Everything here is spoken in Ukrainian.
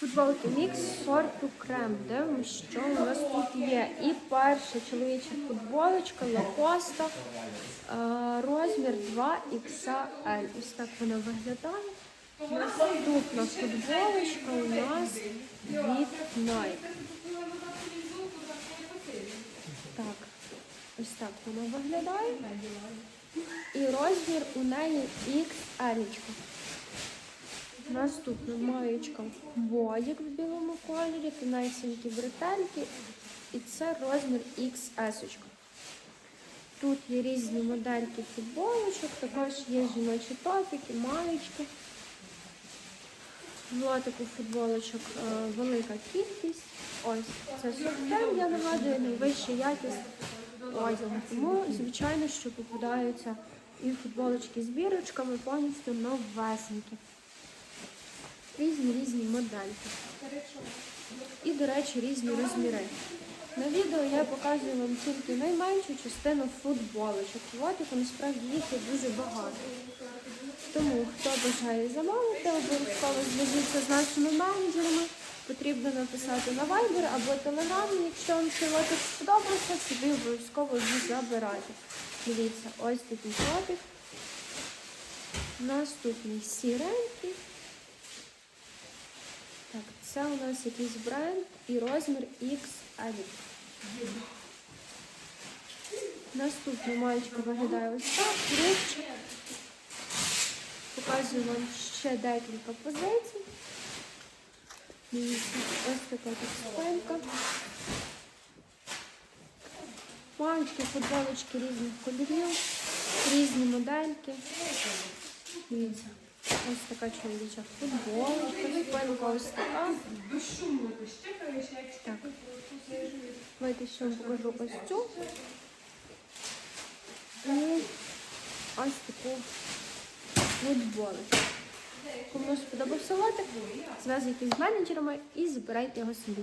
Футболки мікс сорту крем. Дивимося, що у нас тут є. І перша чоловіча футболочка Лакоста. е, Розмір 2XL. Ось так вона виглядає. Наступна футболочка у нас від Nike. Так, ось так вона виглядає. І розмір у неї XL. Наступна маєчка бодік в білому кольорі, тонесенькі бретельки. І це розмір XS. Тут є різні модельки футболочок, також є жіночі топіки, маєчки. Лотику футболочок е, велика кількість. Ось це сортем, я нагадую, найвища якість одягу. Тому, звичайно, що попадаються і футболочки з бірочками повністю новесенькі. Різні різні модельки. І, до речі, різні розміри. На відео я показую вам тільки найменшу частину футболочок. Лотику насправді їх є дуже багато. Тому хто бажає замовити, обов'язково зв'яжіться з нашими менеджерами. Потрібно написати на Viber або Telegram. Якщо вам цей лотик сподобався, собі обов'язково її забирайте. Дивіться, ось такий лотик. Наступний сіренький. Це у нас якийсь бренд і розмір XL. Наступна маєчка виглядає ось так. Рибчик. Показую вам ще декілька позицій. Ось така тут спинка. Маєчки, футболочки різних кольорів, різні модельки. Дивіться, ось така чоловіча футболочка, спинка ось така. Так. Давайте ще вам покажу ось цю. І ось таку футболочку. Кому сподобався лотик, зв'язуйтесь з менеджерами і забирайте його собі.